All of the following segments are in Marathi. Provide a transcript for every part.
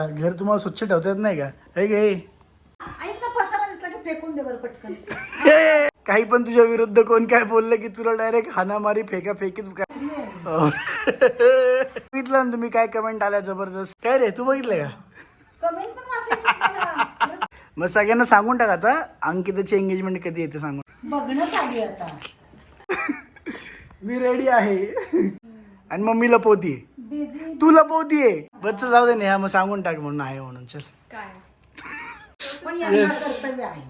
घर तुम्हाला स्वच्छ ठेवता येत नाही का? हे गे ऐक ना पसारा दिसला की फेकून दे बरं पटकन. काही पण तुझ्या विरुद्ध कोण काय बोललं की तुला डायरेक्ट हाणामारी फेका फेकीत का? हो. बघितलं ना तुम्ही काय कमेंट आल्या जबरदस्त. काय रे तू बघितलं का? कमेंट पण वाचायची होती मला. मग सगळ्यांना सांगून टाक आता. अंकिताची एंगेजमेंट कधी येते सांगून. आता. मी रेडी आहे. आणि मम्मीला पोती. बिझी तू लपवतीये बच्च जाऊ दे नेहा मग सांगून टाक म्हणून आहे म्हणून चल. काय? पण यांना कर्तव्य आहे.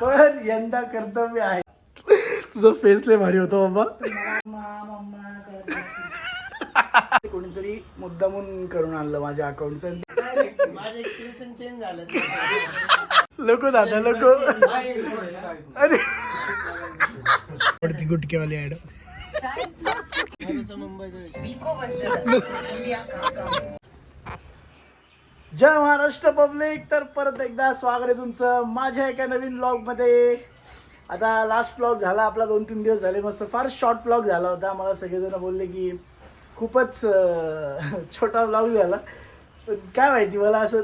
पण यंदा कर्तव्य आहे. तुझा फेस लय भारी होता बाबा. मम्मा मम्मा करत कोणीतरी मुद्दामून करून आणलं माझ्या अकाउंटचं माझं एक्सप्रेशन चेंज झालं. लोक दादा लोक अरे. पडती गुटकेवाली ऍड जय महाराष्ट्र पब्लिक. तर परत एकदा स्वागत आहे तुमचं माझ्या एका नवीन ब्लॉगमध्ये. आता लास्ट ब्लॉग झाला आपला दोन तीन दिवस झाले मस्त. फार शॉर्ट ब्लॉग झाला होता. मला सगळेजण बोलले की खूपच छोटा ब्लॉग झाला. पण काय माहिती मला असं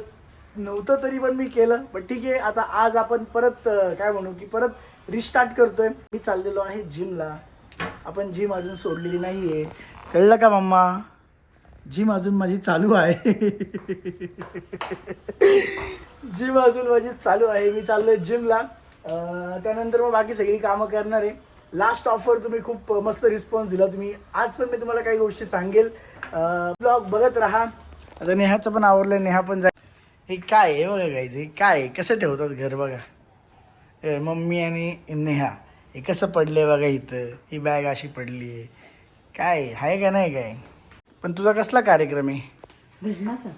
नव्हतं तरी पण मी केलं. पण ठीक आहे आता आज आपण परत काय म्हणू की परत रिस्टार्ट करतोय. मी चाललेलो आहे जिमला आपण जिम अजून सोडलेली नाही आहे कळलं का मम्मा? जिम अजून माझी चालू आहे. जिम अजून माझी चालू आहे. मी चाललोय जिमला त्यानंतर मग बाकी सगळी कामं करणार आहे. लास्ट ऑफर तुम्ही खूप मस्त रिस्पॉन्स दिला. तुम्ही आज पण मी तुम्हाला काही गोष्टी सांगेल. ब्लॉग बघत राहा. आता नेहाचं पण आवडलं नेहा पण जाय हे काय आहे बघा गायचं हे काय आहे? कसं ठेवतात घर बघा? हे मम्मी आणि नेहा. हे कसं पडले बघा इथं? ही बॅग अशी पडली आहे काय आहे का नाही काय? पण तुझा कसला कार्यक्रम आहे? भजनाचा?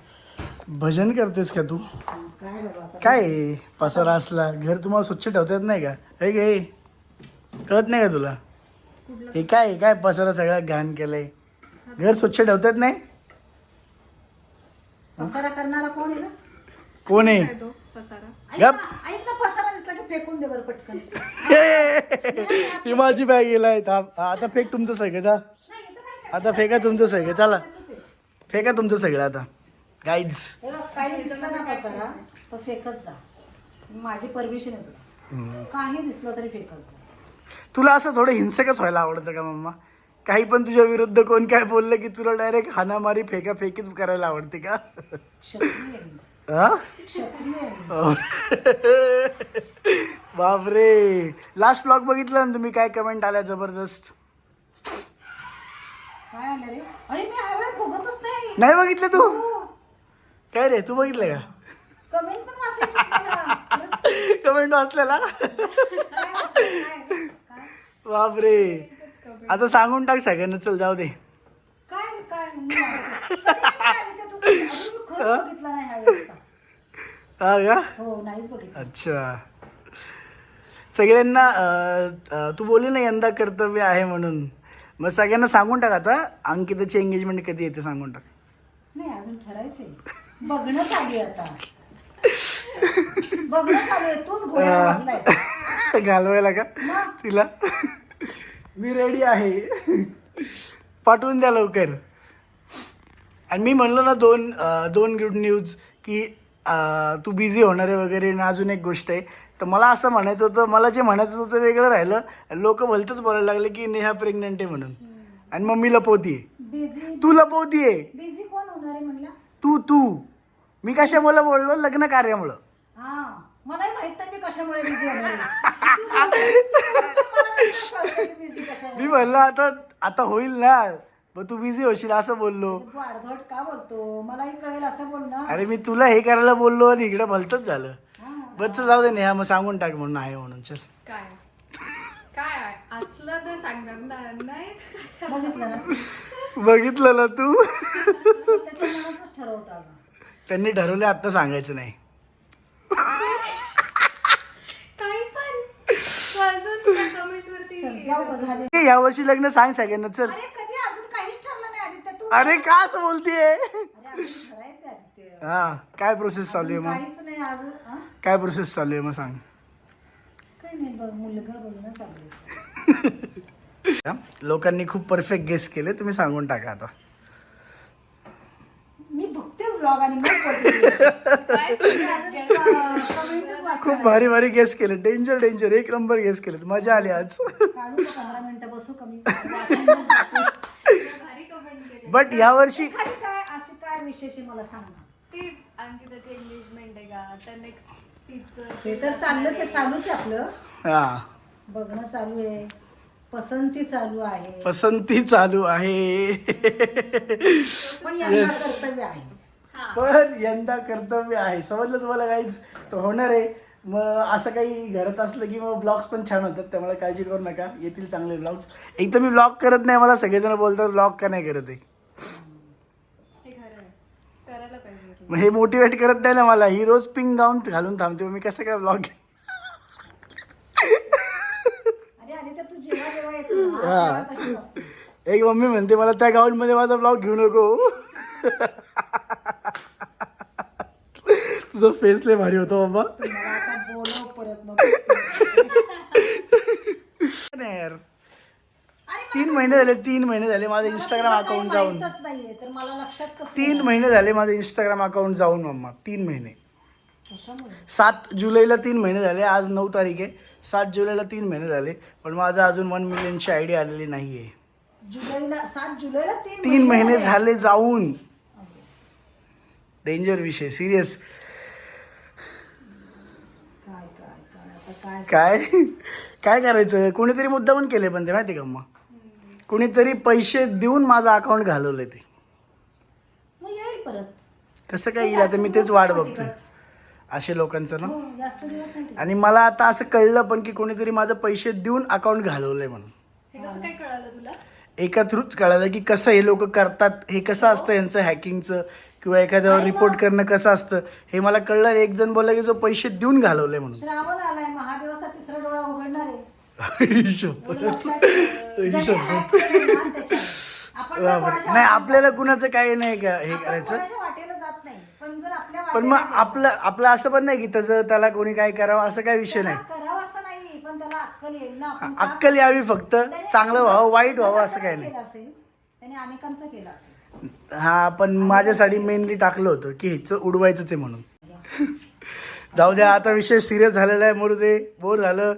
भजन करतेस का तू? काय बाबा आता? काय आहे? पसारा असला. घर तुम्हाला स्वच्छ ठेवता येत नाही का? हे गे कळत नाही का तुला? हे काय आहे? काय पसारा सगळा घाण केलंय? घर स्वच्छ ठेवता येत नाही? पसारा करणारा कोण आहे कोण आहे? गप. ना ऐक ना पसारा दिसला की फेकून दे बरं पटकन. ही माझी बॅग गेलाय थांब. हा, आता फेक तुमचं सगळं जा. नाही, इथं काय फेक- आता फेका तुमचं सगळं चला. फेका तुमचं सगळं आता. गाईज हे बघ, काही दिसलं ना पसारा तर फेकत जा. माझी परमिशन आहे तुला. काही दिसलं तरी फेकत जा. तुला असं थोडं हिंसकच व्हायला आवडतं का मम्मा? काही पण तुझ्या विरुद्ध कोण काय बोललं की तुला डायरेक्ट हाणामारी फेका फेकीत करायला आवडते का? आहे. हा. बापरे. लास्ट ब्लॉग बघितलं ना तुम्ही काय कमेंट आल्या जबरदस्त. नाही. बघितलं तू? हो. काय रे तू बघितलं. का? कमेंट वाचलेला? बापरे. आता सांगून टाक सगळ्यांना चल जाऊ दे. बघितला नाही वेळेचा. हा का? हो नाहीच बघितलं. अच्छा. सगळ्यांना अं, अं, तू बोलली ना यंदा कर्तव्य आहे म्हणून. मग सगळ्यांना सांगून टाक आता. अंकिताची एंगेजमेंट कधी येते सांगून टाक. नाही अजून ठरायचंय. बघणं चालू आहे आता. बघणं चालू आहे. तूच घोड्यावर बसलाय. घालवायला का? तिला? मी रेडी आहे. पाठवून द्या लवकर. आणि मी म्हणलो ना दोन दोन गुड न्यूज की तू बिझी होणार आहे वगैरे आणि अजून एक गोष्ट आहे. तर मला असं म्हणायचं होतं मला जे म्हणायचं होतं ते वेगळं राहिलं. लोक भलतंच बोलायला लागले की नेहा प्रेग्नंट आहे म्हणून. आणि मम्मी लपवतीये. तू लपवतीये. तू तू. मी कशामुळे बोललो? लग्न कार्यामुळं. मलाही माहीत नाही मी कशामुळे. मी म्हणलं आता आता होईल ना. मग तू बिझी होशील असं बोललो. तू अर्धवट का बोलतो? मलाही कळेल असं बोल ना अरे मी तुला हे करायला बोललो आणि इकडे भलतच झालं. हा. बच्च जाऊ दे नेहा मग सांगून टाक म्हणून आहे म्हणून चल. काय? काय आहे? असलं तर सांगणार ना- नाही तर कशाला? बघितलं ना? बघितलं ना तू? त्याच्या मनाचंच ठरवतं अगं. त्यांनी ठरवले आता सांगायचं नाही. काही पण. अजून त्या comment वरती. चल जाऊ का झाले. ए, या वर्षी लग्न सांग सगळ्यांना चल. अरे कधी अजून काहीच ठरलं नाही आदित्य तू अरे का असं बोलतीये? हा काय प्रोसेस चालू आहे मग? काहीच नाही अजून हा? काय प्रोसेस चालू आहे मग सांग. काही नाही बघ मुलगा बघणं चालू आहे. हा? लोकांनी खूप परफेक्ट गेस केले तुम्ही सांगून टाका आता. मी बघते ब्लॉग आणि मग बोलते. अजून, खूप भारी भारी गेस केले. डेंजर डेंजर एक नंबर गेस केले. मजा आली आज. काढू का पंधरा मिनिटं? बसू कमी बट यावर्षी एखादी काय अशी काय विशेष आहे मला सांग ना. तीच अंकिताची एंगेजमेंट आहे का? आता नेक्स्ट तिचं ते तर चाललंच आहे चालूच आहे आपलं. हा. बघणं चालू आहे. पसंती चालू आहे. पसंती चालू आहे. पण यांना कर्तव्य आहे. पण यंदा कर्तव्य आहे. समजलं तुम्हाला काहीच तो होणार आहे. मग असं काही घरात असलं की मग ब्लॉग्स पण छान होतात. त्यामुळे काळजी करू नका. येतील चांगले ब्लॉग्स एक तर मी ब्लॉग करत नाही मला सगळेजण बोलतात ब्लॉग का नाही करत आहे हे खरं आहे करायला पाहिजे मग हे मोटिवेट करत नाही ना मला. ही रोज पिंक गाऊन घालून थांबते. मी कसं काय ब्लॉग असते. एक मम्मी म्हणते मला त्या गाऊन मध्ये माझा ब्लॉग घेऊ नको. तुझा फेस लय भारी होतो बाबा मला आता बोलव परत मग नाही यार अरे तीन महिने झाले तीन महिने झाले माझं इंस्टाग्राम अकाउंट जाऊन. माहीतच नाहीये तर मला लक्षात कसं तीन महिने झाले माझं इंस्टाग्राम अकाउंट जाऊन मम्मा. तीन महिने. कशामुळे? सात जुलैला तीन महिने झाले आज नऊ तारीख आहे. सात जुलैला तीन महिने झाले पण माझं अजून वन मिलियनची आयडिया आलेली नाही आहे जुलैला सात जुलैला तीन तीन महिने झाले. जाऊन. डेंजर विषय सिरियस काय काय काय आता काय काय? काय करायचं? कोणीतरी मुद्दामून केले पण ते माहिती का मग? कोणीतरी पैसे देऊन माझं अकाउंट घालवलं ते. मग येईल परत. कसं काय येईल? आता मी तेच वाट बघतोय. असे लोकांचं ना? हो जास्त दिवस नाही टिकत. आणि मला आता असं कळलं पण की कोणीतरी माझं पैसे देऊन अकाउंट घालवलंय म्हणून. हे कसं काय कळालं तुला? एका थ्रूच कळालं की कसं हे लोक करतात हे कसं असतं यांचं हॅकिंगचं किंवा एखाद्यावर रिपोर्ट करणं कसं असतं? हे मला कळलं एक जण बोलला की जो पैसे देऊन घालवलंय म्हणून. श्रावण आलाय महादेवाचा तिसरा डोळा उघडणार आहे. नाही आपल्याला कुणाचं काही नाही का हे करायचं? पण मग आपलं आपलं असं पण नाही की त्याचं त्याला कोणी काय करावं असं काय विषय नाही. अक्कल यावी फक्त. चांगलं व्हावं वाईट व्हावं असं काही नाही. हा पण माझ्यासाठी मेनली टाकलं होतं की ह्याचं उडवायचंच आहे म्हणून. जाऊ द्या आता विषय सिरियस झालेला आहे मोरू दे. बोर झालं.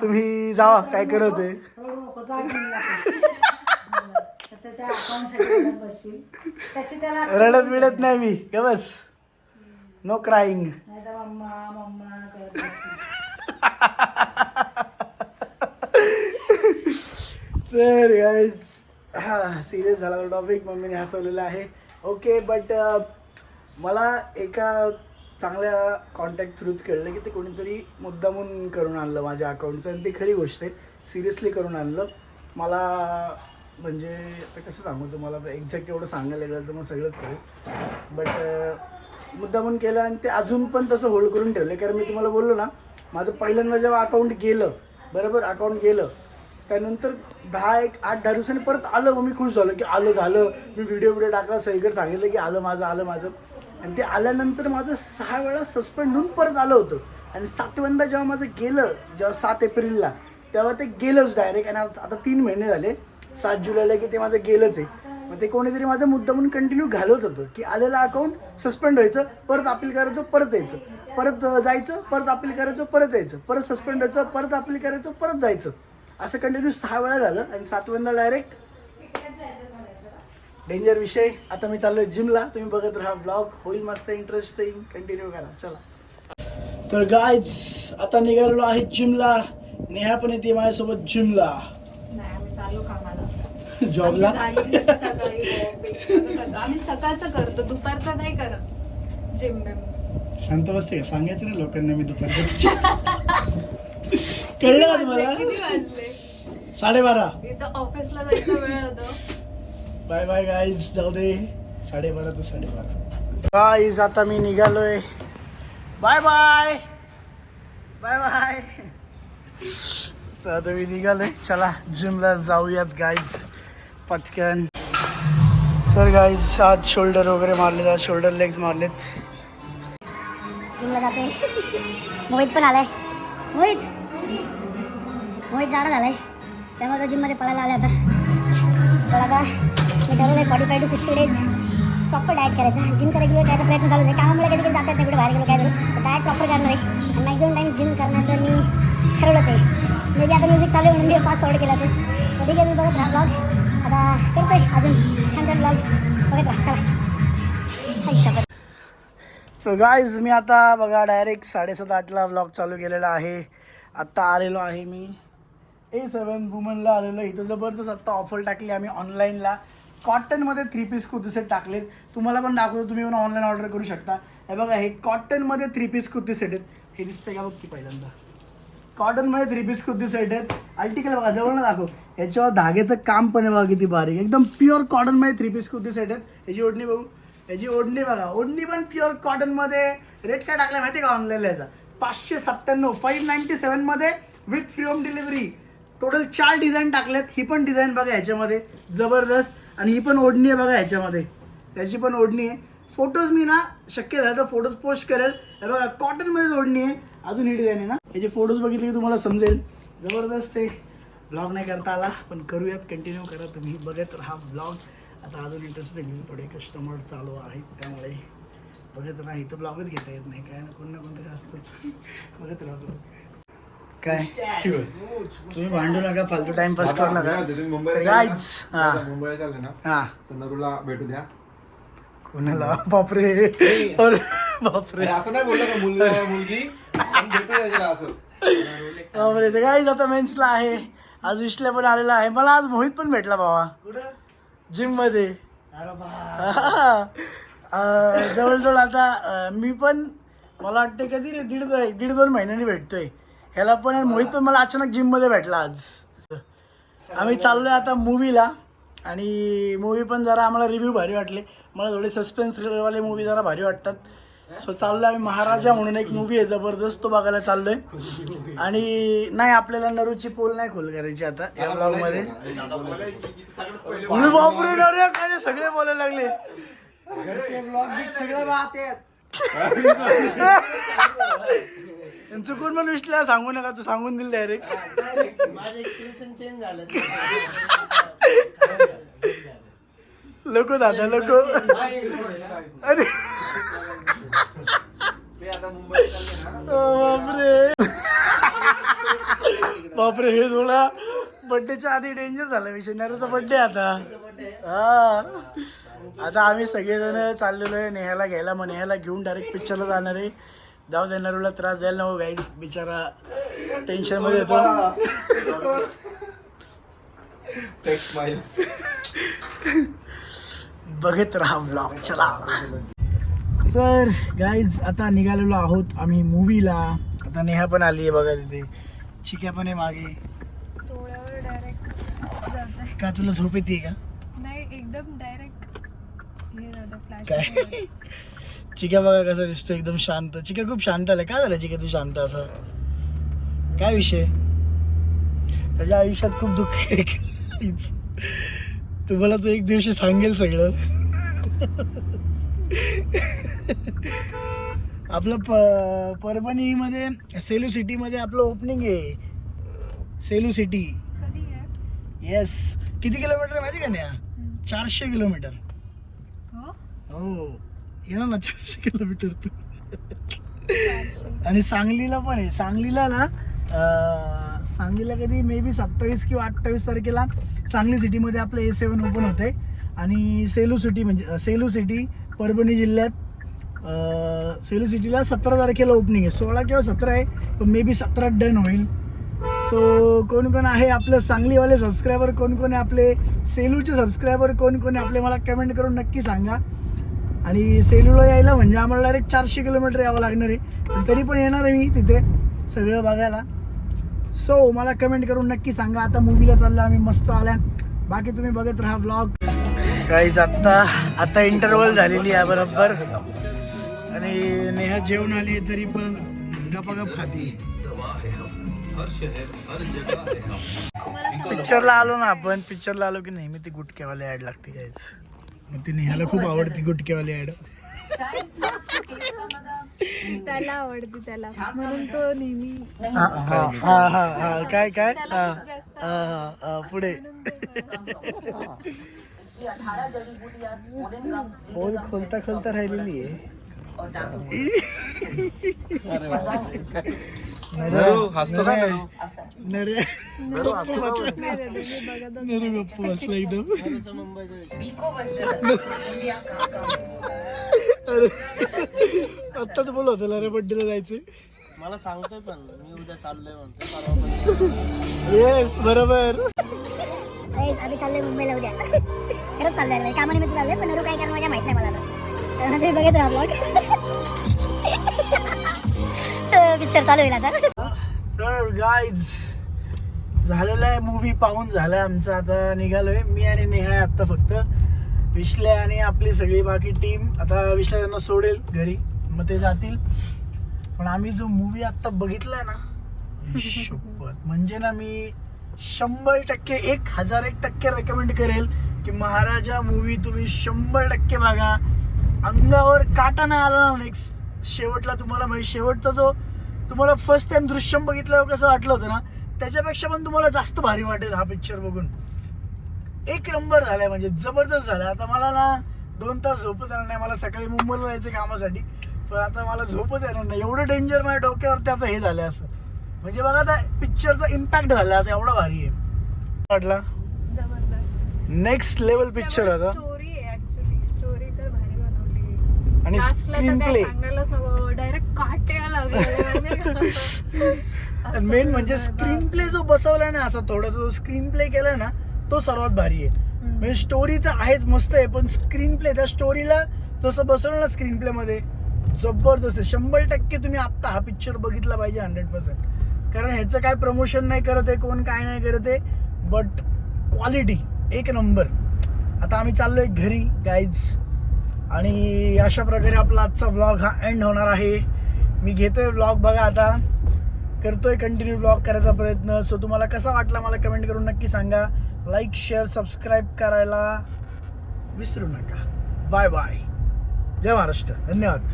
तुम्ही जावा काय करत आहे? रडत बिडत नाही मी का बस. No crying. तर गाईज हा सिरियस झाला टॉपिक मम्मीने हसवलेला आहे. ओके बट मला एका चांगल्या कॉन्टॅक्ट थ्रूच कळलं की ते कोणीतरी मुद्दामून करून आणलं माझ्या अकाउंटचं आणि ती खरी गोष्ट आहे. सिरियसली करून आणलं. मला म्हणजे आता कसं सांगू तुम्हाला? तर एक्झॅक्ट एवढं सांगायला गेलं तर मग सगळंच करेल बट मुद्दामून केलं आणि ते अजून पण तसं होल्ड करून ठेवलं. कारण मी तुम्हाला बोललो ना माझं पहिल्यांदा जेव्हा अकाउंट गेलं बरोबर? अकाउंट गेलं. त्यानंतर दहा एक आठ दहा दिवसांनी परत आलं. मग मी खुश झालो की आलं झालं. मी व्हिडिओ व्हिडिओ टाकला. सगळीकडे सांगितलं की आलं माझं आलं माझं. आणि ते आल्यानंतर माझं सहा वेळा सस्पेंड होऊन परत आलं होतं. आणि सातव्यांदा जेव्हा माझं गेलं जेव्हा सात एप्रिलला तेव्हा ते गेलंच डायरेक्ट आणि आता तीन महिने झाले सात जुलैला की ते माझं गेलंच आहे. मग ते कोणीतरी माझं मुद्दा म्हणून कंटिन्यू घालवत होतं की आलेलं अकाउंट सस्पेंड व्हायचं परत अपील करायचं परत यायचं. परत जायचं परत अपील करायचं परत यायचं. परत सस्पेंड व्हायचं परत अपील करायचं परत जायचं. असं कंटिन्यू सहा वेळा झालं आणि सातव्यांदा डायरेक्ट डेंजर विषय. आता मी चाललोय जिमला. तुम्ही बघत राहा ब्लॉग होईल मस्त इंटरेस्टिंग कंटिन्यू करा. चला. तर गायज आता निघालेलो आहे जिमला. नेहा पण येते माझ्यासोबत जिमला. जॉबला. आम्ही सकाळचं करतो दुपारचं नाही करत. जिम शांत बसते का? सांगायचं ना लोकांना मी दुपारचं. कळलं तुम्हाला? साडेबारा. इथं ऑफिसला जायचा वेळ होतो. बाय बाय गाईज जाऊ दे. साडेबारा ते साडेबारा. गाईज आता मी निघालोय. बाय बाय बाय बाय तर आता मी निघालोय. चला जिमला जाऊयात गाईज पटकन. तर गाईज आज शोल्डर वगैरे मारलेत आज शोल्डर लेग्स मारलेत. जिमला जाते. मोहित पण आलाय. मोहित! मोहित जाणं झालाय. त्यामुळे जिममध्ये पळायला आले आता. आता. मी ठरवलं आहे forty five to sixty days proper diet करायचा जिम रेग्युलर करायचा प्रयत्न चालू आहे. कामामुळे कधी कधी जातात नाही कुठे बाहेर गेलो काय झालं डायट प्रॉपर करणार आहे. आणि मॅक्झिमम टाईम जिम करण्याचं मी ठरवलंच आहे. मे बी आता म्युझिक चालू आहे म्हणून मी फास्ट फॉरवर्ड केलं असेल. तर ठीक आहे मी बघत राहा ब्लॉग आता करतो आहे अजून छान छान ब्लॉग्स बघत राहा चला. हाय सो गाईज मी आता बघा डायरेक्ट साडेसात आठला ब्लॉग चालू केलेला आहे. आत्ता आलेलो आहे मी. ए सेवन वुमनला आलेलो इथं जबरदस्त आत्ता ऑफर टाकली आम्ही ऑनलाईनला कॉटनमध्ये थ्री पीस कुर्ती सेट टाकलेत. तुम्हाला पण दाखवतो तुम्ही येऊन ऑनलाईन ऑर्डर करू शकता. हे बघा हे कॉटनमध्ये थ्री पीस कुर्ती सेट आहेत. हे दिसतंय का बघ की पहिल्यांदा? कॉटनमध्ये थ्री पीस कुर्ती सेट आहेत. अल्टिकल बघा जवळ ना दाखव. याच्यावर धाग्याचं काम पण आहे बघा किती बारीक एकदम प्युअर कॉटनमध्ये थ्री पीस कुर्ती सेट आहेत. याची ओढणी बघू. याची ओढणी बघा. ओढणी पण प्युअर कॉटनमध्ये रेट काय टाकला माहिती आहे का ऑनलाईन याचा? पाचशे सत्त्याण्णव five ninety सेवनमध्ये with free home delivery total चार डिझाईन टाकलेत. ही पण डिझाईन बघा ह्याच्यामध्ये जबरदस्त. आणि ही पण ओढणी आहे बघा ह्याच्यामध्ये. त्याची पण ओढणी आहे. फोटोज मी ना शक्य झालं तर फोटोज पोस्ट करेल. हे बघा कॉटनमध्येच ओढणी आहे. अजून ही डिझाईन आहे ना. याचे फोटोज बघितले की तुम्हाला समजेल. जबरदस्त आहे. ब्लॉग नाही करता आला पण करूयात कंटिन्यू करा. तुम्ही बघत राहा ब्लॉग आता अजून इंटरेस्टिंग थोडे कस्टमर चालू आहेत त्यामुळे बघत राहा. इथं ब्लॉगच घेता येत नाही. काय ना कोण ना कोणतरी असतंच. बघत राहा. काय? तुम्ही भांडू नका फालतू टाइमपास करू नका. मुंबईला चालले ना? हा. हा. नरूला भेटू द्या. कोणाला? बापरे. अरे बापरे. असं नाही बोललं का मुलगा? मुलगी बापरे तर काहीच आता मेन्सला आहे. आज विश्ल्या पण आलेला आहे. मला आज मोहित पण भेटला बाबा जिममध्ये. हा. जवळजवळ आता मी पण मला वाटते कधी रे दीड दीड दोन महिन्यांनी भेटतोय. ह्याला पण आणि मोहित पण मला अचानक जिममध्ये भेटला आज. आम्ही चाललोय आता मूवीला आणि मूवी पण जरा आम्हाला रिव्ह्यू भारी वाटले. मला थोडे सस्पेन्स वाले मूवी जरा भारी वाटतात. सो चाललोय आम्ही महाराजा म्हणून एक मूवी आहे जबरदस्त तो बघायला चाललोय. आणि नाही आपल्याला नरूची पोल नाही खोल करायची आता या ब्लॉगमध्ये. अरे बापरे नरे काय सगळे बोलायला लागले. सगळे राहते चुकून पण विसल्या सांगू नका तू सांगून दिल डायरेक्ट माझं एक्सप्रेशन चेंज झालं. लोक दादा लोक अरे. बापरे. बापरे हे थोडा बड्डेच्या आधी डेंजर झाला विषय. नराचा बड्डे आता. हा. आता आम्ही सगळेजण चाललेलो आहे नेहाला घ्यायला मग नेहाला घेऊन डायरेक्ट पिक्चरला जाणार आहे. जाऊ दे नरूला त्रास द्यायला नको गाईज बिचारा टेन्शनमध्ये येतो. बघत राहा ब्लॉग चला. तर गाईज आता निघालेलो आहोत आम्ही मूवीला आता नेहा पण आली आहे बघा तिथे. चिक्या पण आहे मागे. डोळ्यावर डायरेक्ट जात आहे का तुला झोप येते का? नाही एकदम डायरेक्ट काय? चिक्या बघा कसा दिसतो एकदम शांत. चिक्या खूप शांत आलाय. काय झालं चिक्या तू शांत असं? काय विषय? त्याच्या आयुष्यात खूप दुःख आहे. तुम्हाला तो एक दिवशी सांगेल सगळं. आपलं प परभणीमध्ये सेलू सिटीमध्ये आपलं ओपनिंग आहे. सेलू सिटी. येस किती किलोमीटर आहे माहिती का न्या चारशे किलोमीटर. हो. येणार ना चारशे किलोमीटर तू. आणि सांगलीला पण आहे. सांगलीला ना सांगलीला कधी मे बी सत्तावीस किंवा अठ्ठावीस तारखेला सांगली सिटीमध्ये आपलं ए सेवन ओपन होते आणि सेलू सिटी म्हणजे सेलू सिटी परभणी जिल्ह्यात सेलू सिटीला सतरा तारखेला ओपनिंग आहे. सोळा किंवा सतरा आहे पण मे बी सतरा डन होईल. सो कोण कोण आहे आपलं सांगलीवाले सबस्क्रायबर कोण कोण आहे आपले सेलूचे सबस्क्रायबर कोण कोण आहे आपले मला कमेंट करून नक्की सांगा. आणि सेलूला यायला म्हणजे आम्हाला डायरेक्ट चारशे किलोमीटर यावं लागणार आहे. तरी पण येणार आहे मी तिथे सगळं बघायला. सो मला कमेंट करून नक्की सांगा. आता मूवीला चाललो आम्ही मस्त आल्या. बाकी तुम्ही बघत राहा ब्लॉग काहीच आत्ता आता इंटरवल झालेली आहे बरोबर. आणि नेहा जेवण आली तरी पण गपागप खाती. पिक्चरला आलो ना आपण. पिक्चरला आलो की नेहमी ती गुटक्यावाला ऍड लागते काहीच मग ती नेहाला खूप आवडते गुटक्यावाली ऍड. त्याला. आवडते त्याला म्हणून तो नेहमी हा हा हा हा हा. काय काय? हा. हा, हा, पुढे. पोल खोलता खोलता राहिलेली आहे. नरू, हसतो का नरू? नरे गप्प बसला एकदम आत्ताच होतं नरे बड्डेला जायचं मला सांगतोय पण मी उद्या चाललोय म्हणतो परवा पण. येस बरोबर. अरे आम्ही चाललोय मुंबईला उद्या. खरंच चाललोय रे. कामानिमित्त चाललोय पण नरू काय कारण माझ्या माहीत नाही मला आता. तर तुम्ही बघत राहा ब्लॉग पिक्चर चालू होईल आता. तर गाईज झालेला आहे मूवी पाहून झालाय आमचा आता निघालोय. मी आणि नेहा आत्ता फक्त. विश्ले आणि आपली सगळी बाकी टीम आता विश्ले त्यांना सोडेल घरी मग ते जातील. पण आम्ही जो मूवी आत्ता बघितलाय ना शपथ. म्हणजे ना मी शंभर टक्के एक हजार एक टक्के रेकमेंड करेल की महाराजा मूवी तुम्ही शंभर टक्के बघा. अंगावर काटा नाही आला ना नेक्स्ट शेवटला तुम्हाला म्हणजे शेवटचा जो तुम्हाला फर्स्ट टाइम दृश्यम बघितल्यावर कसं वाटलं होतं ना त्याच्यापेक्षा पण तुम्हाला जास्त भारी वाटेल हा पिक्चर बघून. एक नंबर झालाय म्हणजे जबरदस्त झालाय. आता मला ना दोन तास झोपच येणार नाही. मला सकाळी मुंबईला जायचं कामासाठी. पण आता मला झोपच येणार नाही. एवढं डेंजर माझ्या डोक्यावरती आता हे झालंय असं. म्हणजे बघा आता पिक्चरचा इम्पॅक्ट झाला असं एवढा भारी आहे. वाटला? जबरदस्त. नेक्स्ट लेवल पिक्चर आता स्टोरी आहे ऍक्च्युली स्टोरी तर भारी बनवली आणि स्क्रीन प्ले डायरेक्ट मेन म्हणजे स्क्रीन प्ले जो बसवलाय ना असा थोडासा जो स्क्रीन प्ले केलाय ना तो सर्वात भारी आहे. म्हणजे स्टोरी तर आहेच मस्त आहे पण स्क्रीन प्ले त्या स्टोरीला जसं बसवलं ना स्क्रीन प्ले मध्ये जबरदस्त आहे. शंभर टक्के तुम्ही आत्ता हा पिक्चर बघितला पाहिजे हंड्रेड पर्सेंट कारण ह्याचं काय प्रमोशन नाही करत आहे कोण काय नाही करत आहे बट क्वालिटी एक नंबर आता आम्ही चाललोय घरी गाईज आणि अशा प्रकारे आपला आजचा व्लॉग हा एंड होणार आहे. मी घेतोय व्लॉग बघा आता. करतोय कंटिन्यू ब्लॉग करायचा प्रयत्न. सो तुम्हाला कसा वाटला मला कमेंट करून नक्की सांगा. लाईक शेअर सबस्क्राईब करायला विसरू नका. Bye bye Jai Maharashtra. धन्यवाद.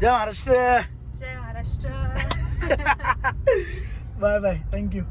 Jai Maharashtra. Jai Maharashtra. Bye bye thank you